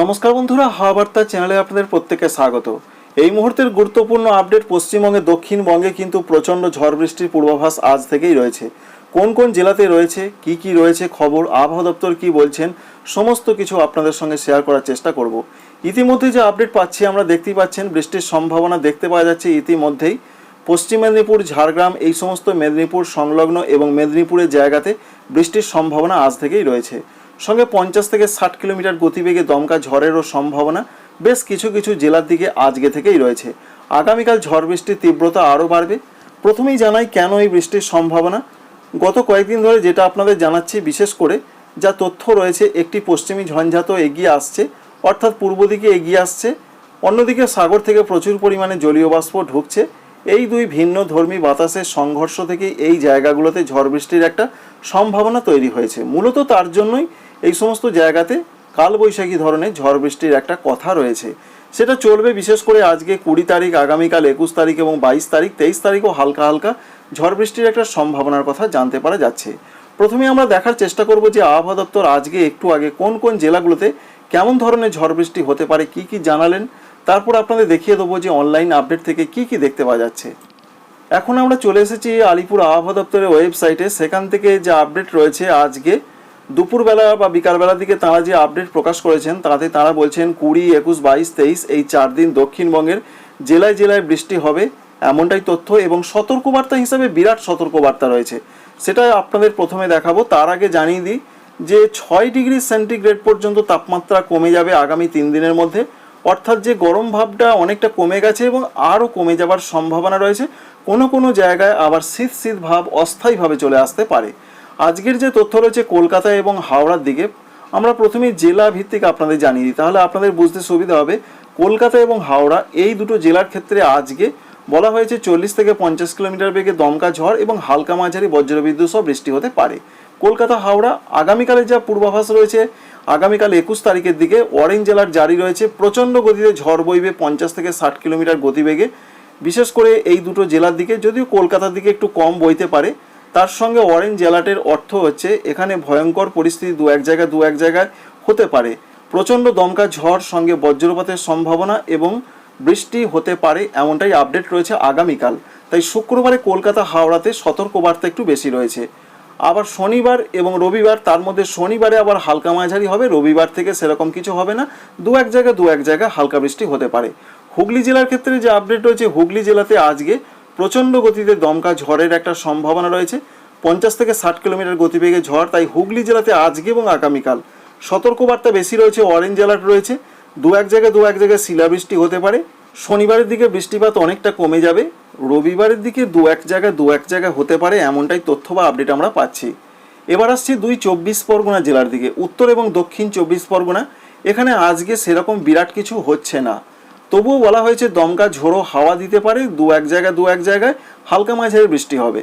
নমস্কার বন্ধুরা, হাওয়া বার্তা চ্যানেলে আপনাদের প্রত্যেককে স্বাগত। এই মুহূর্তের গুরুত্বপূর্ণ আপডেট পশ্চিমবঙ্গে, দক্ষিণবঙ্গে কিন্তু প্রচণ্ড ঝড় বৃষ্টির পূর্বাভাস আজ থেকেই রয়েছে। কোন কোন জেলাতে রয়েছে, কি কি রয়েছে, খবর, আবহাওয়া দপ্তর কি বলছেন, সমস্ত কিছু আপনাদের সঙ্গে শেয়ার করার চেষ্টা করব। ইতিমধ্যে যে আপডেট পাচ্ছি, আমরা দেখতেই পাচ্ছেন, বৃষ্টির সম্ভাবনা দেখতে পাওয়া যাচ্ছে ইতিমধ্যেই। পশ্চিম মেদিনীপুর, ঝাড়গ্রাম, এই সমস্ত মেদিনীপুর সংলগ্ন এবং মেদিনীপুরের জায়গাতে বৃষ্টির সম্ভাবনা আজ থেকেই রয়েছে। সঙ্গে পঞ্চাশ থেকে ষাট কিলোমিটার গতিবেগে দমকা ঝড়েরও সম্ভাবনা বেশ কিছু কিছু জেলার দিকে আজকে থেকেই রয়েছে। আগামীকাল ঝড় বৃষ্টির তীব্রতা আরও বাড়বে। প্রথমেই জানাই কেন এই বৃষ্টির সম্ভাবনা। গত কয়েকদিন ধরে যেটা আপনাদের জানাচ্ছি বিশেষ করে যা তথ্য রয়েছে, একটি পশ্চিমী ঝঞ্ঝাত এগিয়ে আসছে, অর্থাৎ পূর্ব দিকে এগিয়ে আসছে। অন্যদিকে সাগর থেকে প্রচুর পরিমাণে জলীয় বাষ্প ঢুকছে। এই দুই ভিন্ন ধর্মী বাতাসের সংঘর্ষ থেকেই এই জায়গাগুলোতে ঝড় বৃষ্টির একটা সম্ভাবনা তৈরি হয়েছে। মূলত তার জন্যই এই সমস্ত জায়গাতে কালবৈশাখী ধরনের ঝড় বৃষ্টির একটা কথা রয়েছে। সেটা চলবে বিশেষ করে আজকে কুড়ি তারিখ, আগামীকাল একুশ তারিখ এবং বাইশ তারিখ, তেইশ তারিখও হালকা হালকা ঝড় বৃষ্টির একটা সম্ভাবনার কথা জানতে পারা যাচ্ছে। প্রথমে আমরা দেখার চেষ্টা করব যে আবহাওয়া দপ্তর আজকে একটু আগে কোন কোন জেলাগুলোতে কেমন ধরনের ঝড় বৃষ্টি হতে পারে, কি কি জানালেন? তারপর আপনাদের দেখিয়ে দেবো যে অনলাইন আপডেট থেকে কি কি দেখতে পাওয়া যাচ্ছে। এখন আমরা চলে এসেছি আলিপুর আবহাওয়া দপ্তরের ওয়েবসাইটে। সেখান থেকে যে আপডেট রয়েছে আজকে দুপুরবেলা বা বিকালবেলার দিকে তারা যে আপডেট প্রকাশ করেছেন, তাতে তারা বলছেন কুড়ি, একুশ, বাইশ, তেইশ, এই চার দিন দক্ষিণবঙ্গের জেলায় জেলায় বৃষ্টি হবে এমনটাই তথ্য এবং সতর্কবার্তা হিসাবে বিরাট সতর্কবার্তা রয়েছে। সেটা আপনাদের প্রথমে দেখাবো। তার আগে জানিয়ে দিই যে ছয় ডিগ্রি সেন্টিগ্রেড পর্যন্ত তাপমাত্রা কমে যাবে আগামী তিন দিনের মধ্যে। অর্থাৎ যে গরম ভাবটা অনেকটা কমে গেছে এবং আরও কমে যাবার সম্ভাবনা রয়েছে। কোনো কোনো জায়গায় আবার শীত শীত ভাব অস্থায়ীভাবে চলে আসতে পারে। আজকের যে তথ্য রয়েছে কলকাতা এবং হাওড়ার দিকে, আমরা প্রথমেই জেলা ভিত্তিক আপনাদের জানিয়ে দিই। তাহলে আপনাদের বুঝতে সুবিধা হবে, কলকাতা এবং হাওড়া এই দুটো জেলার ক্ষেত্রে আজকে বলা হয়েছে চল্লিশ থেকে পঞ্চাশ কিলোমিটার বেগে দমকা ঝড় এবং হালকা মাঝারি বজ্রবিদ্যুৎ সহ বৃষ্টি হতে পারে। কলকাতা, হাওড়া আগামীকালের যা পূর্বাভাস রয়েছে, আগামীকাল একুশ তারিখের দিকে অরেঞ্জ জেলার জারি রয়েছে। প্রচণ্ড গতিতে ঝড় বইবে পঞ্চাশ থেকে ষাট কিলোমিটার গতিবেগে। বিশেষ করে এই দুটো জেলার দিকে, যদিও কলকাতার দিকে একটু কম বইতে পারে তার সঙ্গে অরেঞ্জ জেলাটের অর্থ হচ্ছে, এখানে ভয়ঙ্কর পরিস্থিতি দু এক জায়গায় দু এক জায়গায় হতে পারে। প্রচণ্ড দমকা ঝড় সঙ্গে বজ্রপাতের সম্ভাবনা এবং বৃষ্টি হতে পারে এমনটাই আপডেট রয়েছে আগামীকাল। তাই শুক্রবারে কলকাতা হাওড়াতে সতর্কবার্তা একটু বেশি রয়েছে। আবার শনিবার এবং রবিবার, তার মধ্যে শনিবারে আবার হালকা মাঝারি হবে, রবিবার থেকে সেরকম কিছু হবে না। দু এক জায়গায় দু এক জায়গায় হালকা বৃষ্টি হতে পারে। হুগলি জেলার ক্ষেত্রে যে আপডেট রয়েছে, হুগলি জেলাতে আজকে প্রচণ্ড গতিতে দমকা ঝড়ের একটা সম্ভাবনা রয়েছে। পঞ্চাশ থেকে ষাট কিলোমিটার গতিবেগে ঝড়, তাই হুগলি জেলাতে আজকে এবং আগামীকাল সতর্কবার্তা বেশি রয়েছে অরেঞ্জ অ্যালার্ট রয়েছে। দু এক জায়গায় দু এক জায়গায় শিলাবৃষ্টি হতে পারে। শনিবারের দিকে বৃষ্টিপাত অনেকটা কমে যাবে। রবিবারের দিকে দু এক জায়গায় দু এক জায়গায় হতে পারে এমনটাই তথ্য বা আপডেট আমরা পাচ্ছি। এবার আসছি দুই চব্বিশ পরগনা জেলার দিকে। উত্তর এবং দক্ষিণ চব্বিশ পরগনা, এখানে আজকে সেরকম বিরাট কিছু হচ্ছে না। তবুও বলা হয়েছে দমকা ঝোড়ো হাওয়া দিতে পারে, দু এক জায়গায় দু এক জায়গায় হালকা মাঝারি বৃষ্টি হবে।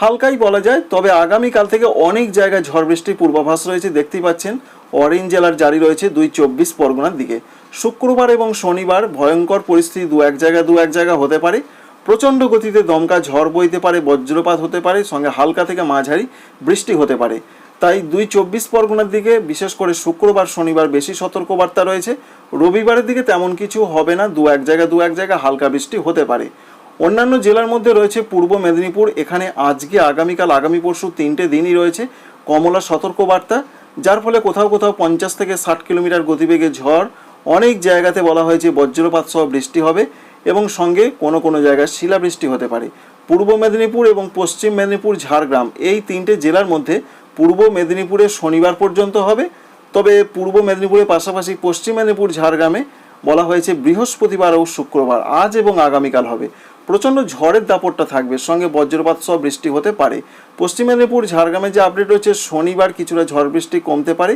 হালকাই বলা যায়, তবে আগামীকাল থেকে অনেক জায়গায় ঝড় বৃষ্টির পূর্বাভাস রয়েছে, দেখতেই পাচ্ছেন, অরেঞ্জ জেলার জারি রয়েছে দুই চব্বিশ পরগনার দিকে। শুক্রবার এবং শনিবার ভয়ঙ্কর পরিস্থিতি দু এক জায়গায় দু এক জায়গা হতে পারে। প্রচণ্ড গতিতে দমকা ঝড় বইতে পারে, বজ্রপাত হতে পারে, সঙ্গে হালকা থেকে মাঝারি বৃষ্টি হতে পারে। তাই দুই চব্বিশ পরগনার দিকে, বিশেষ করে শুক্রবার, শনিবার বেশি সতর্কবার্তা রয়েছে। রবিবারের দিকে তেমন কিছু হবে না, দু এক জায়গায় দু এক জায়গায় হালকা বৃষ্টি হতে পারে। অন্যান্য জেলার মধ্যে রয়েছে পূর্ব মেদিনীপুর, এখানে আজকে, আগামীকাল, আগামী পরশু তিনটে দিনই রয়েছে কমলা সতর্কবার্তা, যার ফলে কোথাও কোথাও পঞ্চাশ থেকে ষাট কিলোমিটার গতিবেগে ঝড়, অনেক জায়গাতে বলা হয়েছে বজ্রপাত সহ বৃষ্টি হবে এবং সঙ্গে কোনো কোনো জায়গায় শিলাবৃষ্টি হতে পারে। পূর্ব মেদিনীপুর এবং পশ্চিম মেদিনীপুর, ঝাড়গ্রাম এই তিনটে জেলার মধ্যে পূর্ব মেদিনীপুরে শনিবার পর্যন্ত হবে। তবে পূর্ব মেদিনীপুরের পাশাপাশি পশ্চিম মেদিনীপুর, ঝাড়গ্রামে বলা হয়েছে বৃহস্পতিবার ও শুক্রবার, আজ এবং আগামীকাল হবে। প্রচণ্ড ঝড়ের দাপটটা থাকবে, সঙ্গে বজ্রপাত সহ বৃষ্টি হতে পারে। পশ্চিম মেদিনীপুর, ঝাড়গ্রামে যে আপডেট রয়েছে, শনিবার কিছুটা ঝড় বৃষ্টি কমতে পারে।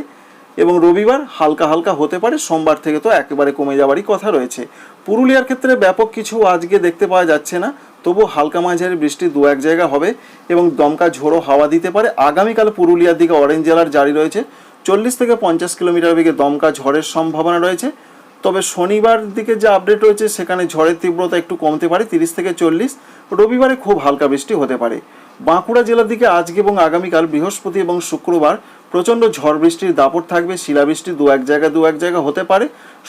এবং রবিবার হালকা হালকা হতে পারে, সোমবার থেকে তো একেবারে কমে যাওয়ারই কথা রয়েছে। পুরুলিয়ার ক্ষেত্রে ব্যাপক কিছু আজকে দেখতে পাওয়া যাচ্ছে না, তবু হালকা মাঝারি বৃষ্টি দু এক জায়গা হবে এবং দমকা ঝোড়ো হাওয়া দিতে পারে। আগামীকাল পুরুলিয়ার দিকে অরেঞ্জ জেলার জারি রয়েছে। চল্লিশ থেকে পঞ্চাশ কিলোমিটার বেগে দমকা ঝড়ের সম্ভাবনা রয়েছে। তবে শনিবার দিকে যে আপডেট রয়েছে, সেখানে ঝড়ের তীব্রতা একটু কমতে পারে, তিরিশ থেকে চল্লিশ। রবিবারে খুব হালকা বৃষ্টি হতে পারে। বাঁকুড়া জেলার দিকে আজকে এবং আগামীকাল বৃহস্পতি এবং শুক্রবার প্রচণ্ড ঝড় বৃষ্টির দাপট থাকবে, শিলাবৃষ্টি দু এক জায়গা, দু এক জায়গা হতে পারে।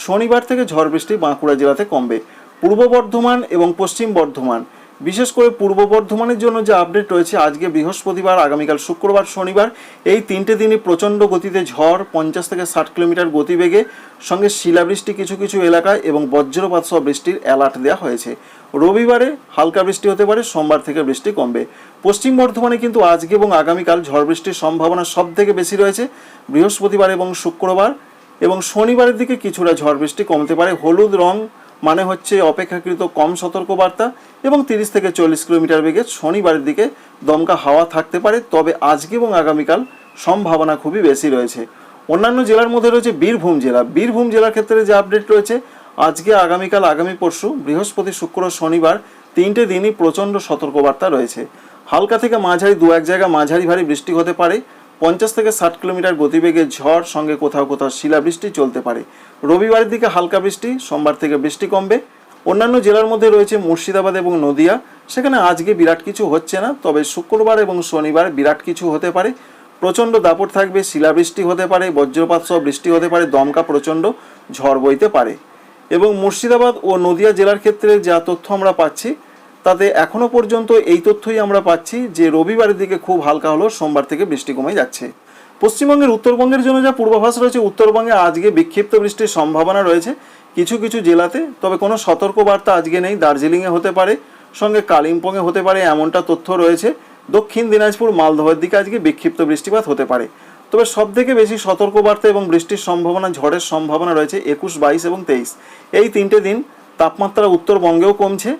শনিবার থেকে ঝড় বৃষ্টি বাঁকুড়া জেলাতে কমবে। পূর্ব বর্ধমান এবং পশ্চিম বর্ধমান। বিশেষ করে পূর্ব বর্ধমানের জন্য যে আপডেট রয়েছে, আজকে বৃহস্পতিবার, আগামীকাল শুক্রবার, শনিবার, এই তিনটে দিনই প্রচণ্ড গতিতে ঝড়, পঞ্চাশ থেকে ষাট কিলোমিটার গতিবেগে, সঙ্গে শিলাবৃষ্টি কিছু কিছু এলাকায় এবং বজ্রপাত সহ বৃষ্টির অ্যালার্ট দেওয়া হয়েছে। রবিবারে হালকা বৃষ্টি হতে পারে, সোমবার থেকে বৃষ্টি কমবে। পশ্চিম বর্ধমানে কিন্তু আজকে এবং আগামীকাল ঝড় বৃষ্টির সম্ভাবনা সব থেকে বেশি রয়েছে, বৃহস্পতিবার এবং শুক্রবার এবং শনিবারের দিকে কিছুটা ঝড় বৃষ্টি কমতে পারে। হলুদ রং মানে হচ্ছে অপেক্ষাকৃত কম সতর্কবার্তা এবং তিরিশ থেকে চল্লিশ কিলোমিটার বেগে শনিবারের দিকে দমকা হাওয়া থাকতে পারে, তবে আজকে এবং আগামীকাল সম্ভাবনা খুবই বেশি রয়েছে। অন্যান্য জেলার মধ্যে রয়েছে বীরভূম জেলা। বীরভূম জেলার ক্ষেত্রে যে আপডেট রয়েছে, আজকে, আগামীকাল, আগামী পরশু, বৃহস্পতি, শুক্র, শনিবার তিনটে দিনই প্রচণ্ড সতর্কবার্তা রয়েছে। হালকা থেকে মাঝারি দু এক জায়গা মাঝারি ভারী বৃষ্টি হতে পারে। পঞ্চাশ থেকে ষাট কিলোমিটার গতিবেগে ঝড়, সঙ্গে কোথাও কোথাও শিলাবৃষ্টি চলতে পারে। রবিবারের দিকে হালকা বৃষ্টি, সোমবার থেকে বৃষ্টি কমবে। অন্যান্য জেলার মধ্যে রয়েছে মুর্শিদাবাদ এবং নদিয়া। সেখানে আজকে বিরাট কিছু হচ্ছে না, তবে শুক্রবার এবং শনিবার বিরাট কিছু হতে পারে। প্রচণ্ড দাপট থাকবে, শিলাবৃষ্টি হতে পারে, বজ্রপাত সহ বৃষ্টি হতে পারে, দমকা প্রচণ্ড ঝড় বইতে পারে। এবং মুর্শিদাবাদ ও নদিয়া জেলার ক্ষেত্রে যা তথ্য আমরা পাচ্ছি তাতে এখনও পর্যন্ত এই তথ্যই আমরা পাচ্ছি যে রবিবারের দিকে খুব হালকা হলো সোমবার থেকে বৃষ্টি কমে যাচ্ছে। পশ্চিমবঙ্গের উত্তরবঙ্গের জন্য যা পূর্বাভাস রয়েছে, উত্তরবঙ্গে আজকে বিক্ষিপ্ত বৃষ্টির সম্ভাবনা রয়েছে। কিছু কিছু জেলাতে, তবে কোনো সতর্কবার্তা আজকে নেই। দার্জিলিংয়ে হতে পারে, সঙ্গে কালিম্পংয়ে হতে পারে এমনটা তথ্য রয়েছে। দক্ষিণ দিনাজপুর, মালদহের দিকে আজকে বিক্ষিপ্ত বৃষ্টিপাত হতে পারে। তবে সব থেকে বেশি সতর্কবার্তা এবং বৃষ্টির সম্ভাবনা, ঝড়ের সম্ভাবনা রয়েছে একুশ, বাইশ এবং তেইশ। এই তিনটে দিন তাপমাত্রা উত্তরবঙ্গেও কমছে।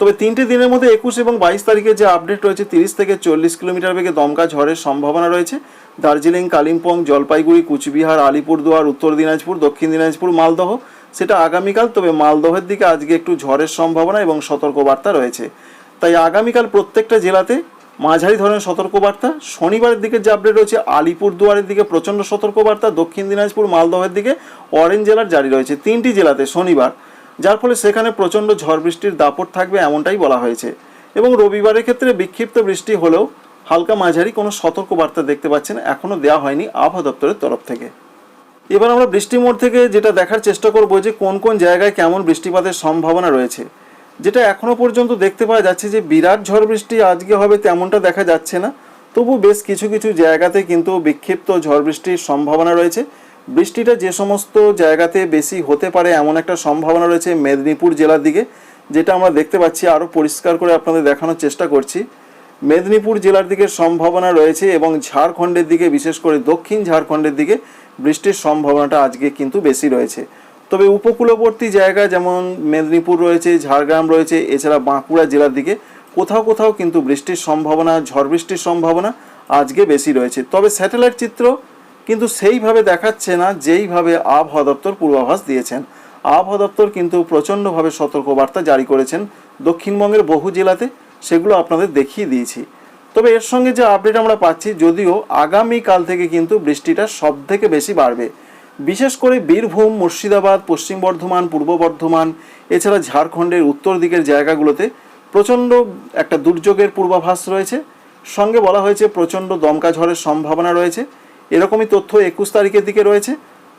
তবে তিনটি দিনের মধ্যে একুশ এবং বাইশ তারিখে যে আপডেট রয়েছে, তিরিশ থেকে চল্লিশ কিলোমিটার বেগে দমকা ঝড়ের সম্ভাবনা রয়েছে। দার্জিলিং, কালিম্পং, জলপাইগুড়ি, কুচবিহার, আলিপুরদুয়ার, উত্তর দিনাজপুর, দক্ষিণ দিনাজপুর, মালদহ, সেটা আগামীকাল। তবে মালদহের দিকে আজকে একটু ঝড়ের সম্ভাবনা এবং সতর্কবার্তা রয়েছে। তাই আগামীকাল প্রত্যেকটা জেলাতে মাঝারি ধরনের সতর্কবার্তা। শনিবারের দিকে যে আপডেট রয়েছে, আলিপুরদুয়ারের দিকে প্রচণ্ড সতর্কবার্তা। দক্ষিণ দিনাজপুর, মালদহের দিকে অরেঞ্জ জেলার জারি রয়েছে। তিনটি জেলাতে শনিবার। যার ফলে সেখানে প্রচণ্ড ঝড় বৃষ্টির দাপট থাকবে এমনটাই বলা হয়েছে। এবং রবিবারের ক্ষেত্রে বিক্ষিপ্ত বৃষ্টি হলেও হালকা মাঝারি কোনো সতর্কবার্তা দেখতে পাচ্ছেন এখনও দেওয়া হয়নি আবহাওয়া দপ্তরের তরফ থেকে। এবার আমরা বৃষ্টি মোড় থেকে যেটা দেখার চেষ্টা করব যে কোন কোন জায়গায় কেমন বৃষ্টিপাতের সম্ভাবনা রয়েছে। যেটা এখনও পর্যন্ত দেখতে পাওয়া যাচ্ছে যে বিরাট ঝড় বৃষ্টি আজকে হবে তেমনটা দেখা যাচ্ছে না। তবু বেশ কিছু কিছু জায়গাতে কিন্তু বিক্ষিপ্ত ঝড় বৃষ্টির সম্ভাবনা রয়েছে। বৃষ্টিটা যে সমস্ত জায়গাতে বেশি হতে পারে এমন একটা সম্ভাবনা রয়েছে মেদিনীপুর জেলার দিকে, যেটা আমরা দেখতে পাচ্ছি, আরও পরিষ্কার করে আপনাদের দেখানোর চেষ্টা করছি। মেদিনীপুর জেলার দিকে সম্ভাবনা রয়েছে এবং ঝাড়খণ্ডের দিকে, বিশেষ করে দক্ষিণ ঝাড়খণ্ডের দিকে বৃষ্টির সম্ভাবনাটা আজকে কিন্তু বেশি রয়েছে। তবে উপকূলবর্তী জায়গা যেমন মেদিনীপুর রয়েছে, ঝাড়গ্রাম রয়েছে, এছাড়া বাঁকুড়া জেলার দিকে কোথাও কোথাও কিন্তু বৃষ্টির সম্ভাবনা, ঝড় বৃষ্টির সম্ভাবনা আজকে বেশি রয়েছে। তবে স্যাটেলাইট চিত্র কিন্তু সেইভাবে দেখাচ্ছে না যেইভাবে আবহাওয়া দপ্তর পূর্বাভাস দিয়েছেন। আবহাওয়া দপ্তর কিন্তু প্রচণ্ডভাবে সতর্কবার্তা জারি করেছেন দক্ষিণবঙ্গের বহু জেলাতে, সেগুলো আপনাদের দেখিয়ে দিয়েছি। তবে এর সঙ্গে যে আপডেট আমরা পাচ্ছি, যদিও আগামীকাল থেকে কিন্তু বৃষ্টিটা সব থেকে বেশি বাড়বে। বিশেষ করে বীরভূম, মুর্শিদাবাদ, পশ্চিম বর্ধমান, পূর্ব বর্ধমান, এছাড়া ঝাড়খণ্ডের উত্তর দিকের জায়গাগুলোতে প্রচণ্ড একটা দুর্যোগের পূর্বাভাস রয়েছে। সঙ্গে বলা হয়েছে, প্রচণ্ড দমকা ঝড়ের সম্ভাবনা রয়েছে। এরকমই তথ্য একুশ তারিখের দিকে রয়েছে।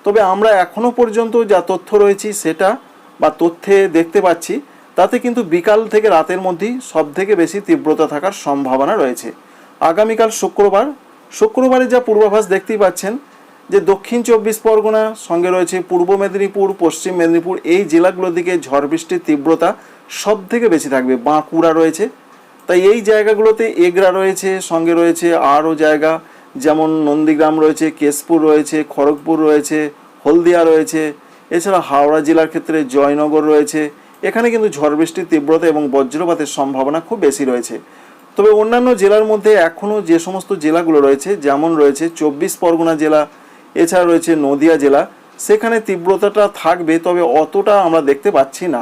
তবে আমরা এখনও পর্যন্ত যা তথ্য রয়েছি সেটা বা তথ্যে দেখতে পাচ্ছি, তাতে কিন্তু বিকাল থেকে রাতের মধ্যেই সব থেকে বেশি তীব্রতা থাকার সম্ভাবনা রয়েছে। আগামীকাল শুক্রবার, শুক্রবারে যা পূর্বাভাস দেখতেই পাচ্ছেন যে দক্ষিণ চব্বিশ পরগনা, সঙ্গে রয়েছে পূর্ব মেদিনীপুর, পশ্চিম মেদিনীপুর, এই জেলাগুলোর দিকে ঝড় বৃষ্টির তীব্রতা সব থেকে বেশি থাকবে। বাঁকুড়া রয়েছে। তাই এই জায়গাগুলোতে এগরা রয়েছে, সঙ্গে রয়েছে আরও জায়গা। যেমন নন্দীগ্রাম রয়েছে, কেশপুর রয়েছে, খড়গপুর রয়েছে, হলদিয়া রয়েছে, এছাড়া হাওড়া জেলার ক্ষেত্রে জয়নগর রয়েছে। এখানে কিন্তু ঝড় বৃষ্টির তীব্রতা এবং বজ্রপাতের সম্ভাবনা খুব বেশি রয়েছে। তবে অন্যান্য জেলার মধ্যে এখনও যে সমস্ত জেলাগুলো রয়েছে, যেমন রয়েছে চব্বিশ পরগনা জেলা, এছাড়া রয়েছে নদিয়া জেলা, সেখানে তীব্রতাটা থাকবে, তবে অতটা আমরা দেখতে পাচ্ছি না।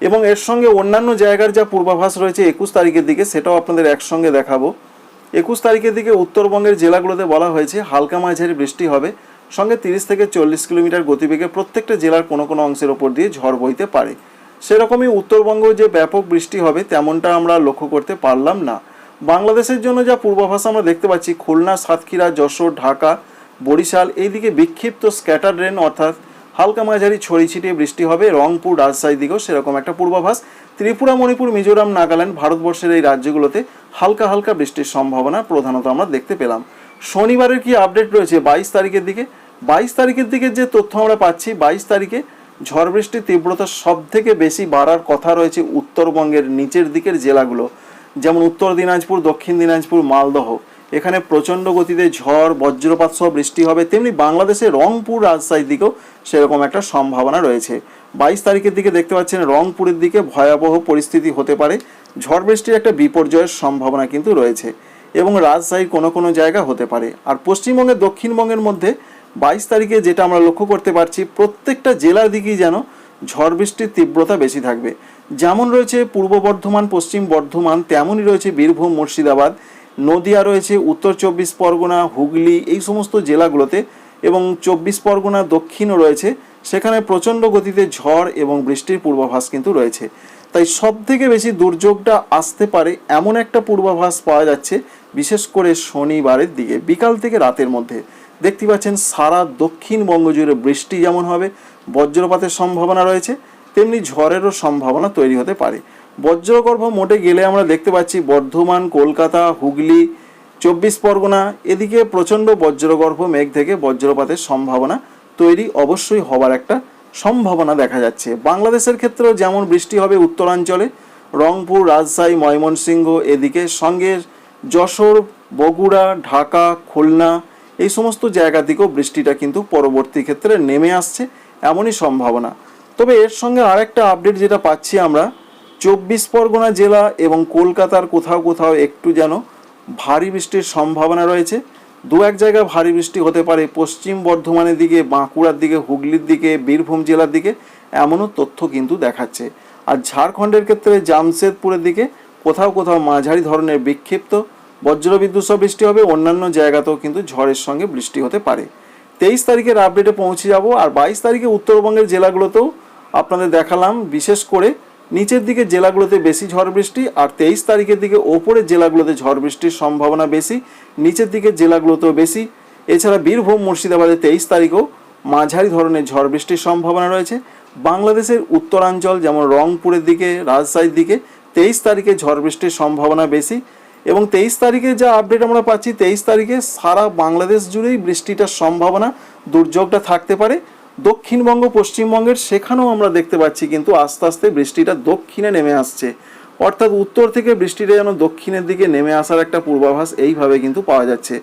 এবং এর সঙ্গে অন্যান্য জায়গার যা পূর্বাভাস রয়েছে, একুশ তারিখের দিকে, সেটাও আপনাদের একসঙ্গে দেখাবো। একুশ তারিখের দিকে উত্তরবঙ্গের জেলাগুলোতে বলা হয়েছে হালকা মাঝারি বৃষ্টি হবে। সঙ্গে তিরিশ থেকে চল্লিশ কিলোমিটার গতিবেগে প্রত্যেকটা জেলার কোনো কোনো অংশের ওপর দিয়ে ঝড় বইতে পারে। সেরকমই উত্তরবঙ্গ যে ব্যাপক বৃষ্টি হবে তেমনটা আমরা লক্ষ্য করতে পারলাম না। বাংলাদেশের জন্য যা পূর্বাভাস আমরা দেখতে পাচ্ছি, খুলনা, সাতক্ষীরা, যশোর, ঢাকা, বরিশাল, এইদিকে বিক্ষিপ্ত স্ক্যাটার রেন অর্থাৎ হালকা মাঝারি ছড়ি ছিটিয়ে বৃষ্টি হবে। রংপুর, রাজশাহী দিকেও সেরকম একটা পূর্বাভাস। ত্রিপুরা, মণিপুর, মিজোরাম, নাগাল্যান্ড, ভারতবর্ষের এই রাজ্যগুলোতে হালকা হালকা বৃষ্টির সম্ভাবনা প্রধানত আমরা দেখতে পেলাম। শনিবারের কি আপডেট রয়েছে বাইশ তারিখের দিকে? বাইশ তারিখের দিকে যে তথ্য আমরা পাচ্ছি, বাইশ তারিখে ঝড় বৃষ্টির তীব্রতা সব থেকে বেশি বাড়ার কথা রয়েছে উত্তরবঙ্গের নিচের দিকের জেলাগুলো। যেমন উত্তর দিনাজপুর, দক্ষিণ দিনাজপুর, মালদহ। এখানে প্রচণ্ড গতিতে ঝড়, বজ্রপাত সহ বৃষ্টি হবে। তেমনি বাংলাদেশে রংপুর রাজশাহীর দিকেও সেরকম একটা সম্ভাবনা রয়েছে। বাইশ তারিখের দিকে দেখতে পাচ্ছেন রংপুরের দিকে ভয়াবহ পরিস্থিতি হতে পারে। ঝড় বৃষ্টির একটা বিপর্যয়ের সম্ভাবনা কিন্তু রয়েছে এবং রাজশাহীর কোনো কোনো জায়গা হতে পারে। আর পশ্চিমবঙ্গের, দক্ষিণবঙ্গের মধ্যে বাইশ তারিখে যেটা আমরা লক্ষ্য করতে পারছি, প্রত্যেকটা জেলার দিকেই যেন ঝড় বৃষ্টির তীব্রতা বেশি থাকবে। যেমন রয়েছে পূর্ব বর্ধমান, পশ্চিম বর্ধমান, তেমনই রয়েছে বীরভূম, মুর্শিদাবাদ, নদিয়া রয়েছে, উত্তর চব্বিশ পরগনা, হুগলি, এই সমস্ত জেলাগুলোতে এবং চব্বিশ পরগনা দক্ষিণও রয়েছে। সেখানে প্রচণ্ড গতিতে ঝড় এবং বৃষ্টির পূর্বাভাস কিন্তু রয়েছে। তাই সব থেকে বেশি দুর্যোগটা আসতে পারে এমন একটা পূর্বাভাস পাওয়া যাচ্ছে, বিশেষ করে শনিবারের দিকে, বিকাল থেকে রাতের মধ্যে। দেখতে পাচ্ছেন সারা দক্ষিণবঙ্গ জুড়ে বৃষ্টি যেমন হবে, বজ্রপাতের সম্ভাবনা রয়েছে, তেমনি ঝড়েরও সম্ভাবনা তৈরি হতে পারে। বজ্রগর্ভ মোটে গেলে আমরা দেখতে পাচ্ছি বর্ধমান, কলকাতা, হুগলি, চব্বিশ পরগনা, এদিকে প্রচণ্ড বজ্রগর্ভ, মেঘ থেকে বজ্রপাতের সম্ভাবনা তৈরি অবশ্যই হবার একটা সম্ভাবনা দেখা যাচ্ছে। বাংলাদেশের ক্ষেত্রেও যেমন বৃষ্টি হবে উত্তরাঞ্চলে, রংপুর, রাজশাহী, ময়মনসিংহ, এদিকে সঙ্গে যশোর, বগুড়া, ঢাকা, খুলনা, এই সমস্ত জায়গা থেকেও বৃষ্টিটা কিন্তু পরবর্তী ক্ষেত্রে নেমে আসছে এমনই সম্ভাবনা। তবে এর সঙ্গে আরেকটা আপডেট যেটা পাচ্ছি আমরা, চব্বিশ পরগনা জেলা এবং কলকাতার কোথাও কোথাও একটু যেন ভারী বৃষ্টির সম্ভাবনা রয়েছে। দু এক জায়গায় ভারী বৃষ্টি হতে পারে। পশ্চিম বর্ধমানের দিকে, বাঁকুড়ার দিকে, হুগলির দিকে, বীরভূম জেলার দিকে এমনও তথ্য কিন্তু দেখাচ্ছে। আর ঝাড়খণ্ডের ক্ষেত্রে জামশেদপুরের দিকে কোথাও কোথাও মাঝারি ধরনের বিক্ষিপ্ত বজ্রবিদ্যুৎ সহ বৃষ্টি হবে। অন্যান্য জায়গাতেও কিন্তু ঝড়ের সঙ্গে বৃষ্টি হতে পারে। তেইশ তারিখের আপডেটে পৌঁছে যাব। আর বাইশ তারিখে উত্তরবঙ্গের জেলাগুলোতেও আপনাদের দেখালাম। বিশেষ করে নিচের দিকে জেলাগুলোতে বেশি ঝড় বৃষ্টি আর তেইশ তারিখের দিকে ওপরের জেলাগুলোতে ঝড় বৃষ্টির সম্ভাবনা বেশি, নিচের দিকে জেলাগুলোতেও বেশি। এছাড়া বীরভূম, মুর্শিদাবাদে তেইশ তারিখেও মাঝারি ধরনের ঝড় বৃষ্টির সম্ভাবনা রয়েছে। বাংলাদেশের উত্তরাঞ্চল, যেমন রংপুরের দিকে, রাজশাহীর দিকে, তেইশ তারিখে ঝড় বৃষ্টির সম্ভাবনা বেশি এবং তেইশ তারিখে যা আপডেট আমরা পাচ্ছি, তেইশ তারিখে সারা বাংলাদেশ জুড়েই বৃষ্টিটার সম্ভাবনা, দুর্যোগটা থাকতে পারে। দক্ষিণবঙ্গ, পশ্চিমবঙ্গের সেখানেও আমরা দেখতে পাচ্ছি কিন্তু আস্তে আস্তে বৃষ্টিটা দক্ষিণে নেমে আসছে। অর্থাৎ উত্তর থেকে বৃষ্টিটা যেন দক্ষিণের দিকে নেমে আসার একটা পূর্বাভাস এইভাবে কিন্তু পাওয়া যাচ্ছে।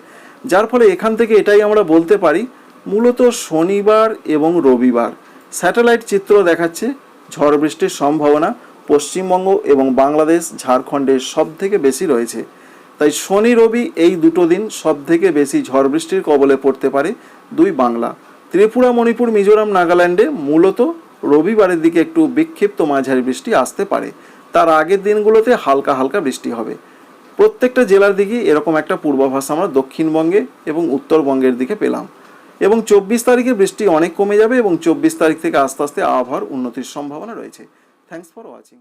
যার ফলে এখান থেকে এটাই আমরা বলতে পারি, মূলত শনিবার এবং রবিবার। স্যাটেলাইট চিত্র দেখাচ্ছে ঝড় বৃষ্টির সম্ভাবনা পশ্চিমবঙ্গ এবং বাংলাদেশ, ঝাড়খণ্ডের সব থেকে বেশি রয়েছে। তাই শনি, রবি এই দুটো দিন সব থেকে বেশি ঝড় বৃষ্টির কবলে পড়তে পারে দুই বাংলা। ত্রিপুরা, মণিপুর, মিজোরাম, নাগাল্যান্ডে মূলত রবিবারের দিকে একটু বিক্ষিপ্ত মাঝারি বৃষ্টি আসতে পারে। তার আগের দিনগুলোতে হালকা হালকা বৃষ্টি হবে। প্রত্যেকটা জেলার দিকে এরকম একটা পূর্বাভাস আমরা দক্ষিণবঙ্গে এবং উত্তরবঙ্গের দিকে পেলাম। এবং চব্বিশ তারিখে বৃষ্টি অনেক কমে যাবে এবং চব্বিশ তারিখ থেকে আস্তে আস্তে আবহাওয়ার উন্নতির সম্ভাবনা রয়েছে। Thanks for watching